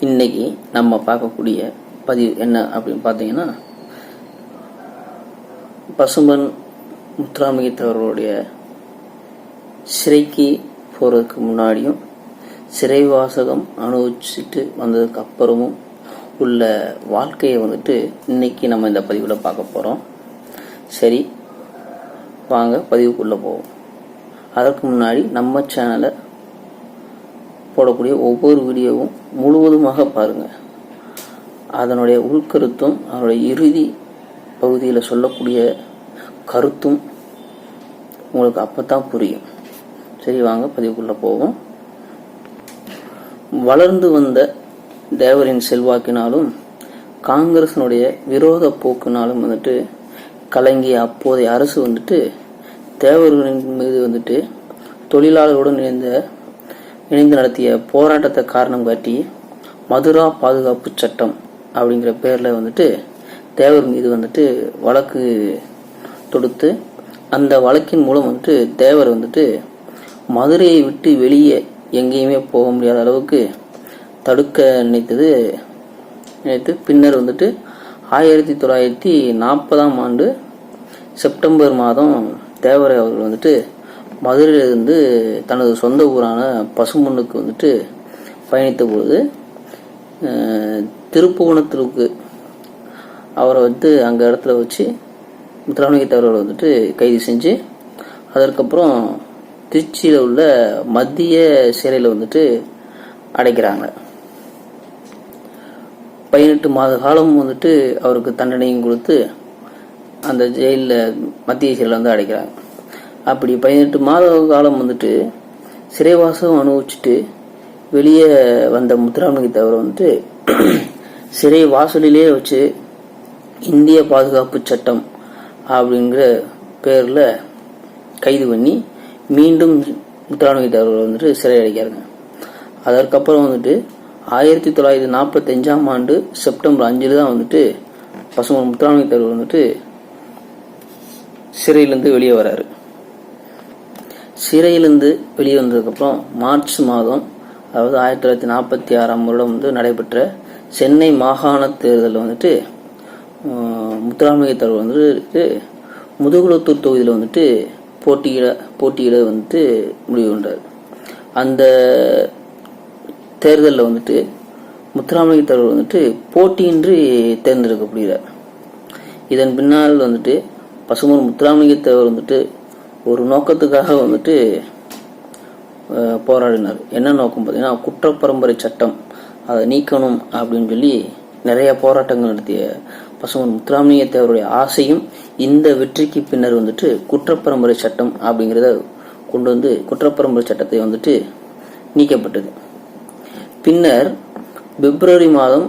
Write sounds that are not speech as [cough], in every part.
இன்னைக்கு நம்ம பார்க்கக்கூடிய பதிவு என்ன அப்படின்னு பார்த்தீங்கன்னா பசுமன் முத்துராமகித்தவர்களுடைய சிறைக்கு போகிறதுக்கு முன்னாடியும் சிறைவாசகம் அனுபவிச்சுட்டு வந்ததுக்கு அப்புறமும் உள்ள வாழ்க்கையை வந்துட்டு இன்னைக்கு நம்ம இந்த பதிவில் பார்க்க போகிறோம் சரி வாங்க பதிவுக்குள்ளே போவோம். அதற்கு முன்னாடி நம்ம சேனலை போடக்கூடிய ஒவ்வொரு வீடியோவும் முழுவதுமாக பாருங்கள் அதனுடைய உள்கருத்தும் அதனுடைய இறுதி பகுதியில் சொல்லக்கூடிய கருத்தும் உங்களுக்கு அப்போ தான் புரியும். சரி வாங்க பதிவுக்குள்ளே போவோம். வளர்ந்து வந்த தேவரின் செல்வாக்கினாலும் காங்கிரசினுடைய விரோத போக்கினாலும் வந்துட்டு கலங்கிய அப்போதைய அரசு வந்துட்டு தேவர்களின் மீது வந்துட்டு தொழிலாளர்களுடன் இணைந்த இணைந்து நடத்திய போராட்டத்தை காரணம் காட்டி மதுரா பாதுகாப்பு சட்டம் அப்படிங்கிற பேரில் வந்துட்டு தேவர் மீது வந்துட்டு வழக்கு தொடுத்து அந்த வழக்கின் மூலம் வந்துட்டு தேவர் வந்துட்டு மதுரையை விட்டு வெளியே எங்கேயுமே போக முடியாத அளவுக்கு தடுக்க நினைத்தது. நினைத்து பின்னர் வந்துட்டு ஆயிரத்தி தொள்ளாயிரத்தி நாற்பதாம் ஆண்டு செப்டம்பர் மாதம் தேவரை அவர்கள் வந்துட்டு மதுரையிலிருந்து தனது சொந்த ஊரான பசுமண்ணுக்கு வந்துட்டு பயணித்த பொழுது அஹ், திருப்புவனத்திற்கு அவரை வந்து அங்கே இடத்துல வச்சு முத்துராமலிங்க தேவரை வந்துட்டு கைது செஞ்சு அதற்கப்புறம் திருச்சியில் உள்ள மத்திய சிறையில் வந்துட்டு அடைக்கிறாங்க. பதினெட்டு மாத காலம் வந்துட்டு அவருக்கு தண்டனையும் கொடுத்து அந்த ஜெயிலில் மத்திய சிறையில் வந்து அடைக்கிறாங்க. அப்படி பதினெட்டு மாத காலம் வந்துட்டு சிறைவாசம் அனுபவிச்சுட்டு வெளியே வந்த முத்துராமலிங்க தவிர வந்துட்டு [clears throat] சிறை வாசலிலே வச்சு இந்திய பாதுகாப்பு சட்டம் அப்படிங்கிற பேரில் கைது பண்ணி மீண்டும் முத்துராமலிங்க தவிர வந்துட்டு சிறை அடைக்கிறாங்க அதற்கப்புறம் வந்துட்டு ஆயிரத்தி தொள்ளாயிரத்தி நாற்பத்தஞ்சாம் ஆண்டு செப்டம்பர் அஞ்சில் தான் வந்துட்டு பசுமன் முத்துராமலிங்க தேவர் வந்துட்டு சிறையிலேருந்து வெளியே வராரு. சிறையிலேருந்து வெளியே வந்ததுக்கப்புறம் மார்ச் மாதம் அதாவது ஆயிரத்தி தொள்ளாயிரத்தி நாற்பத்தி ஆறாம் வருடம் வந்து நடைபெற்ற சென்னை மாகாண தேர்தலில் வந்துட்டு முத்துராமலிங்க தேவர் வந்துட்டு முதுகுளத்தூர் தொகுதியில் வந்துட்டு போட்டியிட போட்டியிட வந்துட்டு முடிவு கொண்டார். அந்த தேர்தலில் வந்துட்டு முத்துராமலிங்க தேவர் வந்துட்டு போட்டியின்றி தேர்ந்தெடுக்கப்படுகிறார். இதன் பின்னால் வந்துட்டு பசுமூர் முத்துராமலிங்க தேவர் வந்துட்டு ஒரு நோக்கத்துக்காக வந்துட்டு போராடினார். என்ன நோக்கம் பார்த்தீங்கன்னா குற்றப்பரம்பரை சட்டம். அதை நீக்கணும் அப்படின்னு சொல்லி நிறைய போராட்டங்கள் நடத்திய பசுமன் முத்துராமலிங்க தேவருடைய ஆசையும் இந்த வெற்றிக்கு பின்னர் வந்துட்டு குற்றப்பரம்பரை சட்டம் அப்படிங்கிறத கொண்டு வந்து குற்றப்பரம்பரை சட்டத்தை வந்துட்டு நீக்கப்பட்டது. பின்னர் பிப்ரவரி மாதம்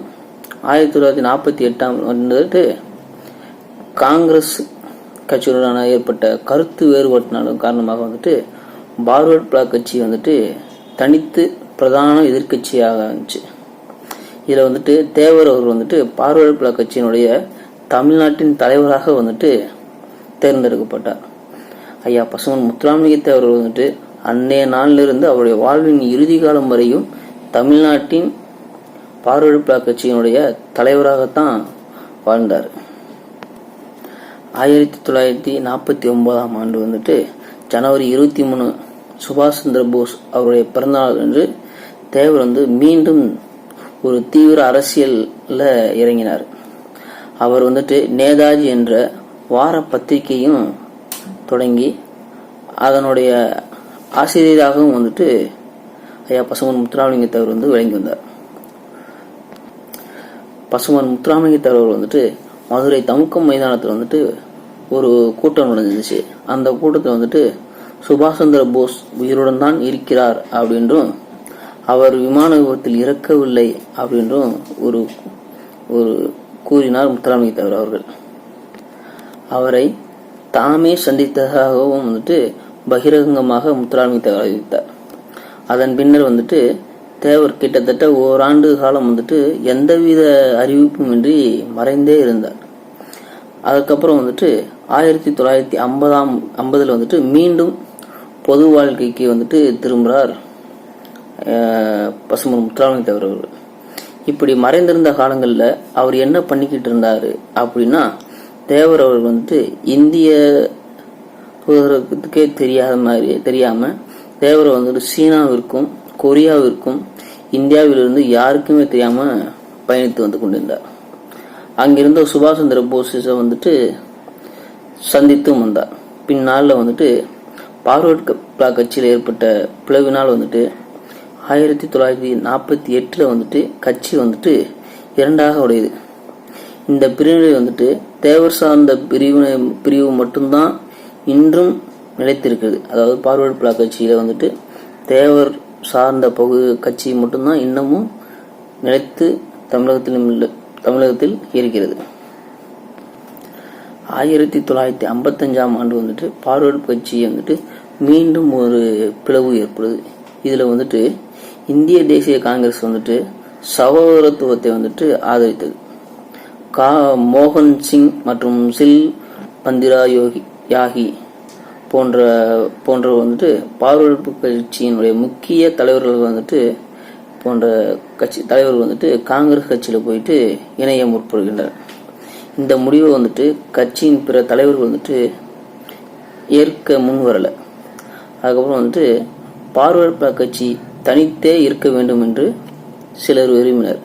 ஆயிரத்தி தொள்ளாயிரத்தி நாற்பத்தி எட்டாம் வந்துட்டு காங்கிரஸ் கட்சியுடனான ஏற்பட்ட கருத்து வேறுபாட்டினாலும் காரணமாக வந்துட்டு பார்வர்ட் பிளாக் கட்சி வந்துட்டு தனித்து பிரதான எதிர்க்கட்சியாக இருந்துச்சு. இதில் வந்துட்டு தேவர் அவர் வந்துட்டு பார்வர்ட் பிளாக் கட்சியினுடைய தமிழ்நாட்டின் தலைவராக வந்துட்டு தேர்ந்தெடுக்கப்பட்டார். ஐயா பசுமன் முத்துராமலிங்க தேவர் வந்துட்டு அன்னைய நாளிலிருந்து அவருடைய வாழ்வின் இறுதி காலம் வரையும் தமிழ்நாட்டின் பார்வர்டு பிளாக் கட்சியினுடைய தலைவராகத்தான் வாழ்ந்தார். ஆயிரத்தி தொள்ளாயிரத்தி நாற்பத்தி ஒன்பதாம் ஆண்டு வந்துட்டு ஜனவரி இருபத்தி மூணு சுபாஷ் சந்திர போஸ் அவருடைய பிறந்தநாள் என்று தேவர் வந்து மீண்டும் ஒரு தீவிர அரசியலில் இறங்கினார். அவர் வந்துட்டு நேதாஜி என்ற வார பத்திரிகையும் தொடங்கி அதனுடைய ஆசிரியராகவும் வந்துட்டு ஐயா பசுமன் முத்துராமலிங்க தேவர் வந்து விளங்கி வந்தார். பசுமன் முத்துராமலிங்க தேவர் வந்துட்டு மதுரை தமுக்கம் மைதானத்தில் வந்துட்டு ஒரு கூட்டம் நடந்துச்சு. அந்த கூட்டத்தில் வந்துட்டு சுபாஷ் சந்திர போஸ் உயிருடன் தான் இருக்கிறார் அப்படின்றும் அவர் விமான விபத்தில் இறக்கவில்லை அப்படின்றும் ஒரு ஒரு கூறினார் முத்துராமலிங்க தேவர் அவர்கள். அவரை தாமே சந்தித்ததாகவும் வந்துட்டு பகிரங்கமாக முத்துராமலிங்க தேவர் அறிவித்தார். அதன் பின்னர் வந்துட்டு தேவர் கிட்டத்தட்ட ஓராண்டு காலம் வந்துட்டு எந்தவித அறிவிப்புமின்றி மறைந்தே இருந்தார். அதுக்கப்புறம் வந்துட்டு ஆயிரத்தி தொள்ளாயிரத்தி ஐம்பதாம் ஐம்பதில் வந்துட்டு மீண்டும் பொது வாழ்க்கைக்கு வந்துட்டு திரும்புகிறார் அஹ், பசுமன் முத்துராமலிங்க தேவர் அவர்கள். இப்படி மறைந்திருந்த காலங்களில் அவர் என்ன பண்ணிக்கிட்டு இருந்தார் அப்படின்னா தேவர் அவர் வந்துட்டு இந்திய தூதரகத்துக்கே தெரியாத மாதிரி தெரியாமல் தேவர் வந்துட்டு சீனாவிற்கும் கொரியாவிற்கும் இந்தியாவிலிருந்து யாருக்குமே தெரியாமல் பயணித்து வந்து கொண்டிருந்தார். அங்கிருந்த சுபாஷ் சந்திர போஸை வந்துட்டு சந்தித்தும் வந்தார் பின்னாளில் வந்துட்டு பார்வர்ட் பிளாக் கட்சியில் ஏற்பட்ட பிளவினால் வந்துட்டு ஆயிரத்தி தொள்ளாயிரத்தி நாற்பத்தி எட்டில் வந்துட்டு கட்சி வந்துட்டு இரண்டாக உடையுது. இந்த பிரிவினை வந்துட்டு தேவர் சார்ந்த பிரிவினை பிரிவு மட்டும்தான் இன்றும் நிலைத்திருக்கிறது. அதாவது பார்வர்ட் பிளாக் கட்சியில் வந்துட்டு தேவர் சார்ந்த பகு கட்சி மட்டும்தான் இன்னமும் நிலைத்து தமிழகத்திலும் இல்லை தமிழகத்தில் இருக்கிறது. ஆயிரத்தி தொள்ளாயிரத்தி ஐம்பத்தஞ்சாம் ஆண்டு வந்துட்டு பார்வர்டு கட்சி வந்துட்டு மீண்டும் ஒரு பிளவு ஏற்படுது. இதில் வந்துட்டு இந்திய தேசிய காங்கிரஸ் வந்துட்டு சகோதரத்துவத்தை வந்துட்டு ஆதரித்தது. கா மோகன் சிங் மற்றும் சில் பந்திரா யோகி யாகி போன்ற போன்ற வந்துட்டு பார்வர்டு கட்சியினுடைய முக்கிய தலைவர்கள் வந்துட்டு போன்ற கட்சி தலைவர்கள் வந்துட்டு காங்கிரஸ் கட்சியில் போயிட்டு இணைய முற்படுகின்றனர். இந்த முடிவை வந்துட்டு கட்சியின் பிற தலைவர்கள் வந்துட்டு ஏற்க முன் வரலை. அதுக்கப்புறம் வந்துட்டு பார்வர்ட் கட்சி தனித்தே இருக்க வேண்டும் என்று சிலர் விரும்பினர்.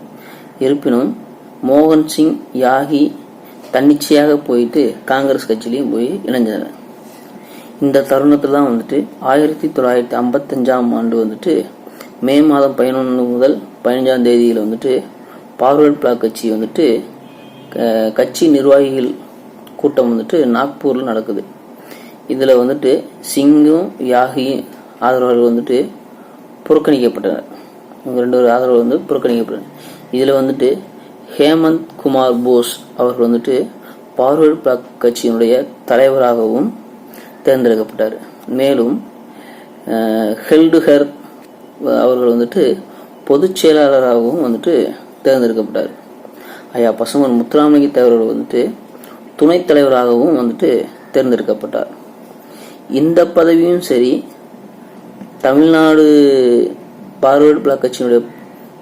இருப்பினும் மோகன் சிங் யாகி தன்னிச்சையாக போயிட்டு காங்கிரஸ் கட்சியிலையும் போய் இணைஞ்சனர் இந்த தருணத்தில் தான் வந்துட்டு ஆயிரத்தி தொள்ளாயிரத்தி ஐம்பத்தஞ்சாம் ஆண்டு வந்துட்டு மே மாதம் பதினொன்று முதல் பதினஞ்சாம் தேதியில் வந்துட்டு பார்வர்ட் பிளாக் கட்சி வந்துட்டு கட்சி நிர்வாகிகள் கூட்டம் வந்துட்டு நாக்பூரில் நடக்குது. இதில் வந்துட்டு சிங்கும் யாகியும் ஆதரவாளர்கள் வந்துட்டு புறக்கணிக்கப்பட்டனர். இவங்க ரெண்டு பேர் ஆதரவு வந்து புறக்கணிக்கப்பட்டனர். இதில் வந்துட்டு ஹேமந்த் குமார் போஸ் அவர்கள் வந்துட்டு பார்வர்ட் பிளாக் கட்சியினுடைய தலைவராகவும் தேர்ந்தெடுக்கப்பட்டார். மேலும் ஹெல்டுஹர் அவர்கள் வந்துட்டு பொதுச் செயலாளராகவும் வந்துட்டு தேர்ந்தெடுக்கப்பட்டார். ஐயா பசுமன் முத்துராமலிங்க தேவரோடு வந்துட்டு துணைத் தலைவராகவும் வந்துட்டு தேர்ந்தெடுக்கப்பட்டார். இந்த பதவியும் சரி தமிழ்நாடு பார்வர்டு பிளாக் கட்சியினுடைய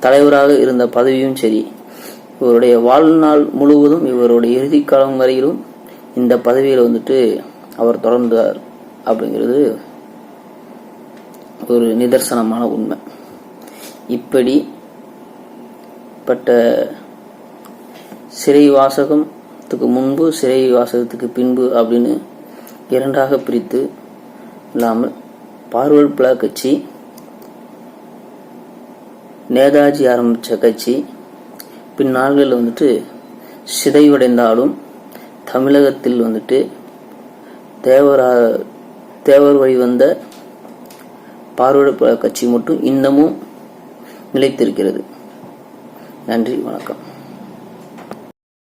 தலைவராக இருந்த பதவியும் சரி இவருடைய வாழ்நாள் முழுவதும் இவருடைய இறுதி காலம் வரையிலும் இந்த பதவியில் வந்துட்டு அவர் தொடர்ந்தார் அப்படிங்கிறது ஒரு நிதர்சனமான உண்மை. இப்படி பட்ட சிறை வாசகத்துக்கு முன்பு சிறை வாசகத்துக்கு பின்பு அப்படின்னு இரண்டாக பிரித்து இல்லாமல் பார்வர்ட் பிளாக் கட்சி நேதாஜி ஆரம்பித்த கட்சி பின்னாள்களில் வந்துட்டு சிதைவடைந்தாலும் தமிழகத்தில் வந்துட்டு தேவரா தேவர் வழி வந்த கட்சி மட்டும் இன்னமும் நிலைத்திருக்கிறது. நன்றி வணக்கம்.